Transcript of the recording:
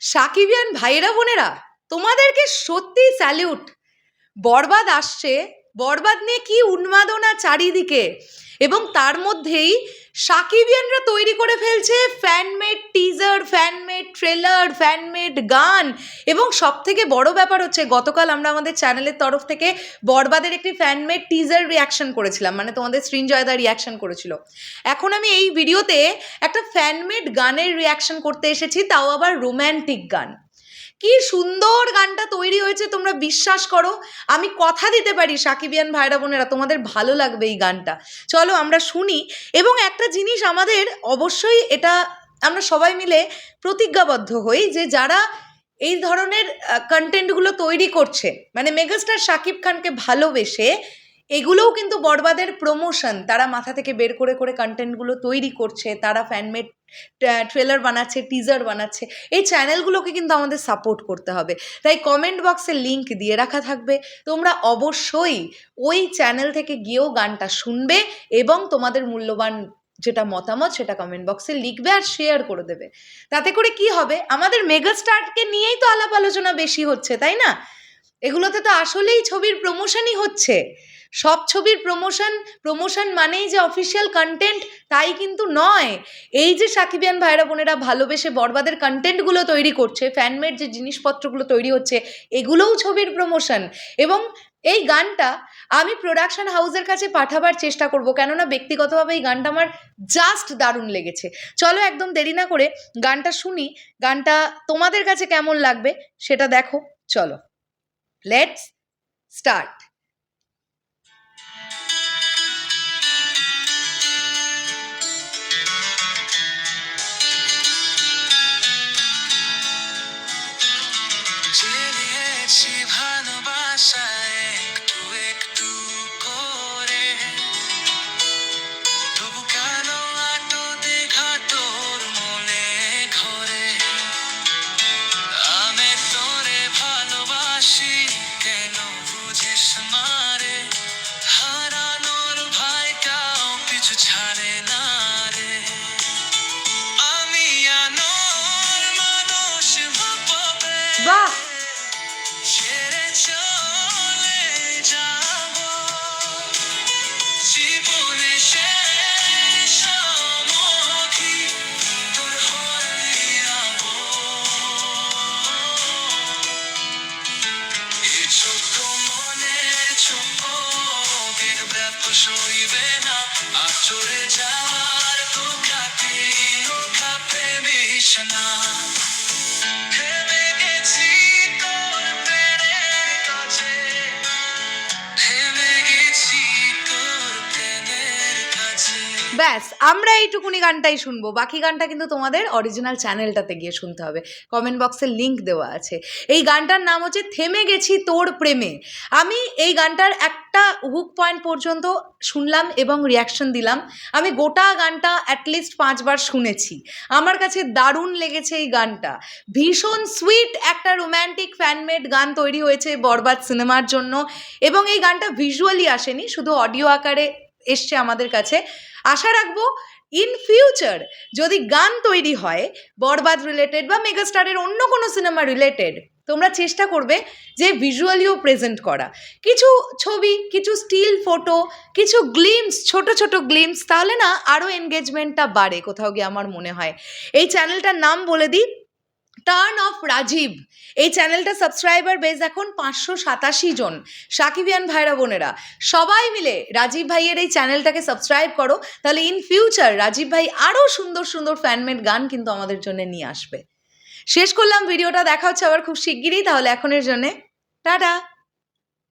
সাকিবিয়ান ভাইয়েরা, বোনেরা, তোমাদেরকে সত্যি স্যালিউট বরবাদ আসছে। বরবাদ নিয়ে কি উন্মাদনা চারিদিকে? এবং তার মধ্যেই সাকিবিয়ানরা তৈরি করে ফেলছে fanmade teaser fanmade trailer fanmade গান। এবং সব থেকে বড় ব্যাপার হচ্ছে, গতকাল আমরা আমাদের চ্যানেলের তরফ থেকে বরবাদের একটি ফ্যানমেড টিজার রিয়াকশন করেছিলাম মানে তোমাদের সৃঞ্জয়দা রিয়াকশন করেছিল। এখন আমি এই ভিডিওতে একটা ফ্যানমেড গানের রিয়াকশন করতে এসেছি, তাও আবার রোম্যান্টিক গান। কি সুন্দর গানটা তৈরি হয়েছে তোমরা বিশ্বাস করো। আমি কথা দিতে পারি সাকিবিয়ান ভাইরা বোনেরা, তোমাদের ভালো লাগবে এই গানটা। চলো আমরা শুনি। এবং একটা জিনিস আমাদের অবশ্যই এটা আমরা সবাই মিলে প্রতিজ্ঞাবদ্ধ হই যে যারা এই ধরনের কন্টেন্টগুলো তৈরি করছে মানে মেগাস্টার শাকিব খানকে ভালোবেসে এগুলোও কিন্তু বরবাদের প্রমোশন তারা মাথা থেকে বের করে করে কন্টেন্টগুলো তৈরি করছে, তারা ফ্যানমেড ট্রেলার বানাচ্ছে টিজার বানাচ্ছে, এই চ্যানেলগুলোকে কিন্তু আমাদের সাপোর্ট করতে হবে। তাই কমেন্ট বক্সে লিংক দিয়ে রাখা থাকবে। তোমরা অবশ্যই ওই চ্যানেল থেকে গিয়েও গানটা শুনবে এবং তোমাদের মূল্যবান যেটা মতামত সেটা কমেন্ট বক্সে লিখবে আর শেয়ার করে দেবে। তাতে করে কি হবে? আমাদের মেগাস্টারকে নিয়েই তো আলাপ আলোচনা বেশি হচ্ছে, তাই না? এগুলোতে তো আসলেই ছবির প্রমোশনই হচ্ছে। সব ছবির প্রমোশন প্রমোশন মানেই যে অফিসিয়াল কন্টেন্ট তাই কিন্তু নয়। এই যে সাকিবিয়ান ভাইরা বোনেরা ভালোবেসে বরবাদের কন্টেন্টগুলো তৈরি করছে ফ্যানমেড যে জিনিসপত্রগুলো তৈরি হচ্ছে, এগুলোও ছবির প্রমোশন এবং এই গানটা আমি প্রোডাকশন হাউসের কাছে পাঠাবার চেষ্টা করব, কেননা ব্যক্তিগতভাবে এই গানটা আমার জাস্ট দারুণ লেগেছে। চলো একদম দেরি না করে গানটা শুনি, গানটা তোমাদের কাছে কেমন লাগবে সেটা দেখো, চলো। লেটস স্টার্ট জেনেছি ভালোবাসায় একটু করে। দেখা তোর মনে ঘরে? আমি তোরে ভালোবাসি, কেন বুঝিস মারে পিছু ছাড়ে না। বিরব্যাপ সইবে না। আর চলে যাওয়ার তো কাপে ও কাপে মিশনা ব্যাস, আমরা এইটুকুনি গানটাই শুনব। বাকি গানটা কিন্তু তোমাদের অরিজিনাল চ্যানেলটাতে গিয়ে শুনতে হবে। কমেন্ট বক্সে লিঙ্ক দেওয়া আছে। এই গানটার নাম হচ্ছে থেমে গেছি তোর প্রেমে আমি এই গানটার একটা হুক পয়েন্ট পর্যন্ত শুনলাম এবং রিয়াকশন দিলাম। আমি গোটা গানটা অ্যাটলিস্ট পাঁচবার শুনেছি। আমার কাছে দারুণ লেগেছে এই গানটা। ভীষণ সুইট একটা রোম্যান্টিক ফ্যানমেড গান তৈরি হয়েছে বরবাদ সিনেমার জন্য। এবং এই গানটা ভিজুয়ালি আসেনি, শুধু অডিও আকারে এসছে আমাদের কাছে। আশা রাখব ইন ফিউচার যদি গান তৈরি হয়, বরবাদ রিলেটেড বা মেগাস্টারের অন্য কোনো সিনেমা রিলেটেড তোমরা চেষ্টা করবে যে ভিজুয়ালিও প্রেজেন্ট করা। কিছু ছবি, কিছু স্টিল ফটো কিছু গ্লিমস ছোট ছোট গ্লিমস তাহলে না আরও এনগেজমেন্টটা বাড়ে, কোথাও গিয়ে আমার মনে হয়। এই চ্যানেলটার নাম বলে দিই টার্ন অফ রাজীব এই চ্যানেলটা সাবস্ক্রাইবার বেস এখন পাঁচশো সাতাশি জন। সাকিবিয়ান ভাইরা বোনেরা, সবাই মিলে রাজীব ভাইয়ের এই চ্যানেলটাকে সাবস্ক্রাইব করো। তাহলে ইন ফিউচার রাজীব ভাই আরও সুন্দর সুন্দর ফ্যানমেড গান কিন্তু আমাদের জন্য নিয়ে আসবে। শেষ করলাম ভিডিওটা দেখা হচ্ছে আবার খুব শিগগিরই। তাহলে এখনের জন্যে, টাটা।